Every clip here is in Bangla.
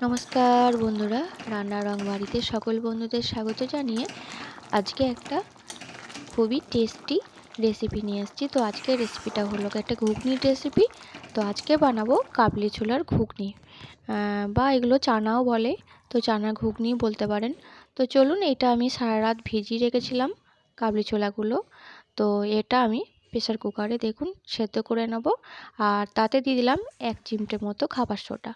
নমস্কার বন্ধুরা, রান্না রং বাড়িতে সকল বন্ধুদের স্বাগত জানিয়ে আজকে একটা খুবই টেস্টি রেসিপি নিয়ে এসেছি তো আজকে রেসিপিটা হলো একটা ঘুগনির রেসিপি তো আজকে বানাবো কাবলি ছোলার ঘুগনি। বা এগুলো চানাও বলে, তো চানা ঘুগনি বলতে পারেন। তো চলুন, এটা আমি সারা রাত ভিজিয়ে রেখেছিলাম কাবলি ছোলাগুলো। তো এটা আমি প্রেশার কুকারে দেখুন সেদ্ধ করে নেব। আর তাতে দিয়ে দিলাম এক চিমটে মতো খাবার সোটা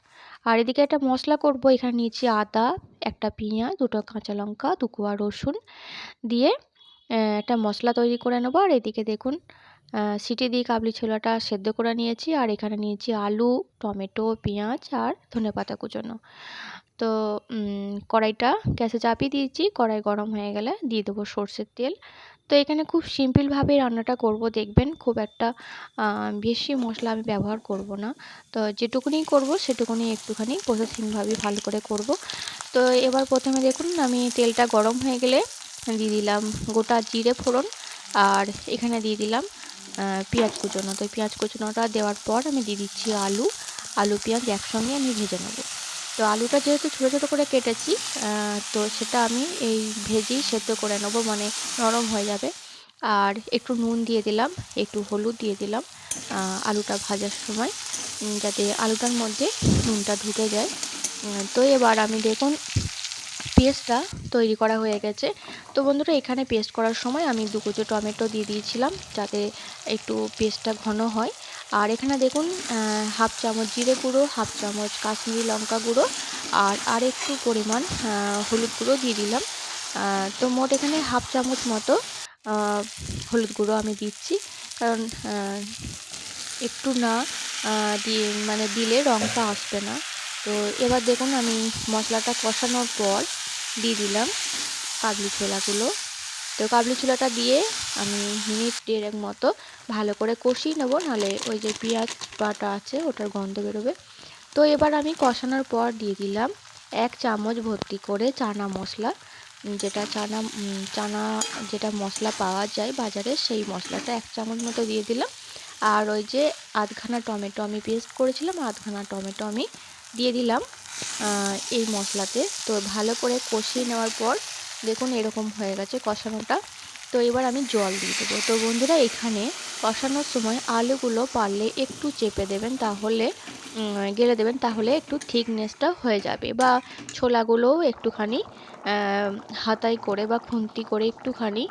আর এদিকে একটা মশলা করব, এখানে নিয়েছি আদা, একটা পেঁয়াজ, দুটো কাঁচা লঙ্কা, দু কোয়া রসুন দিয়ে একটা মশলা তৈরি করে নেব। আর এদিকে দেখুন সিটি দিয়ে কাবলি ছোলাটা সেদ্ধ করে নিয়েছি। আর এখানে নিয়েছি আলু, টমেটো, পেঁয়াজ আর ধনে পাতা কুচোনো। তো কড়াইটা গ্যাসে চাপিয়ে দিয়েছি। কড়াই গরম হয়ে গেলে দিয়ে দেবো সর্ষের তেল। তো এখানে খুব সিম্পলভাবে রান্নাটা করব। দেখবেন খুব একটা বেশি মশলা আমি ব্যবহার করব না। তো যেটুকুনি করব সেটুকুনি একটুখানি প্রসেসিংভাবে ভালো করে করব। তো এবার প্রথমে দেখুন আমি তেলটা গরম হয়ে গেলে দিয়ে দিলাম গোটা জিরে ফোড়ন আর এখানে দিয়ে দিলাম পেঁয়াজ কুচোনো। তো পেঁয়াজ কুচোনোটা দেওয়ার পর আমি দিয়ে দিচ্ছি আলু। আলু, পেঁয়াজ একসঙ্গে আমি ভেজে নেব। তো আলুটা যেহেতু ছোটো ছোটো করে কেটেছি তো সেটা আমি এই ভেজেই সেদ্ধ করে নেব মানে নরম হয়ে যাবে। আর একটু নুন দিয়ে দিলাম, একটু হলুদ দিয়ে দিলাম আলুটা ভাজার সময় যাতে আলুটার মধ্যে নুনটা ঢুকে যায়। তো এবার আমি দেখুন, পেস্টটা তৈরি করা হয়ে গেছে। তো বন্ধুরা, এখানে পেস্ট করার সময় আমি দু কুচো টমেটো দিয়ে দিয়েছিলাম, যাতে একটু পেস্টটা ঘন হয়। আর এখানে দেখুন হাফ চামচ জিরে গুঁড়ো, হাফ চামচ কাশ্মীরি লঙ্কা গুঁড়ো আর আর একটু পরিমাণ হলুদ গুঁড়ো দিয়ে দিলাম। তো মোট এখানে হাফ চামচ মতো হলুদ গুঁড়ো আমি দিচ্ছি। কারণ একটু না দিয়ে মানে দিলে রঙটা আসবে না। তো এবার দেখুন, আমি মশলাটা কষানোর পর দিয়ে দিলাম কাবলি ছোলাগুলো। তো কাবলি ছোলাটা দিয়ে আমি মিনিট দেড়েক মতো ভালো করে কষিয়ে নেব, নাহলে ওই যে পেঁয়াজ বাটা আছে ওটার গন্ধ বেরোবে। তো এবার আমি কষানোর পর দিয়ে দিলাম এক চামচ ভর্তি করে চানা মশলা। যেটা চানা চানা যেটা মশলা পাওয়া যায় বাজারে সেই মশলাটা এক চামচ মতো দিয়ে দিলাম। আর ওই যে আধখানা টমেটো আমি পেস্ট করেছিলাম, আধখানা টমেটো আমি দিয়ে দিলাম এই মশলাতে। তো ভালো করে কষিয়ে নেওয়ার পর দেখুন, এরকম হয়ে গেছে কষানোটা। তো এবার আমি জল দিয়ে দেবো। তো বন্ধুরা, এখানে কষানোর সময় আলুগুলো পারলে একটু চেপে দেবেন, তাহলে গেলে দেবেন, তাহলে একটু থিকনেসটা হয়ে যাবে বা ছোলাগুলোও একটুখানি হাতায় করে বা খুন্তি করে একটুখানি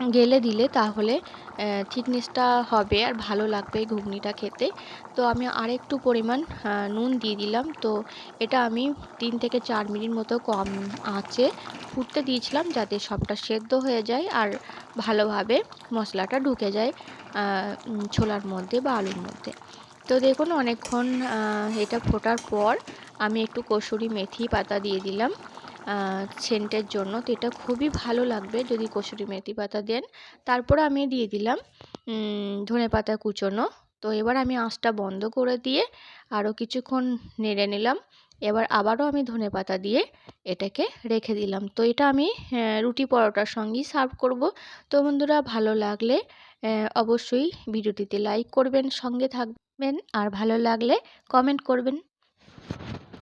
গেলে দিলে তাহলে থিকনেসটা হবে আর ভালো লাগবে ঘুগনিটা খেতে। তো আমি আরেকটু পরিমাণ নুন দিয়ে দিলাম। তো এটা আমি তিন থেকে চার মিনিট মতো কম আঁচে ফুটতে দিয়েছিলাম যাতে সবটা সেদ্ধ হয়ে যায় আর ভালোভাবে মশলাটা ঢুকে যায় ছোলার মধ্যে বা আলুর মধ্যে। তো দেখুন অনেকক্ষণ এটা ফোটার পর আমি একটু কসুরি মেথি পাতা দিয়ে দিলাম। সেন্টের জন্য। তো এটা খুবই ভালো লাগবে যদি কসুরি মেথি পাতা দেন। তারপর আমি দিয়ে দিলাম ধনে পাতা কুচোনো। তো এবার আমি আঁচটা বন্ধ করে দিয়ে আরও কিছুক্ষণ নেড়ে নিলাম। এবার আবারও আমি ধনে পাতা দিয়ে এটাকে রেখে দিলাম। তো এটা আমি রুটি পরোটার সঙ্গেই সার্ভ করব। তো বন্ধুরা, ভালো লাগলে অবশ্যই ভিডিওটিতে লাইক করবেন, সঙ্গে থাকবেন। আর ভালো লাগলে কমেন্ট করবেন।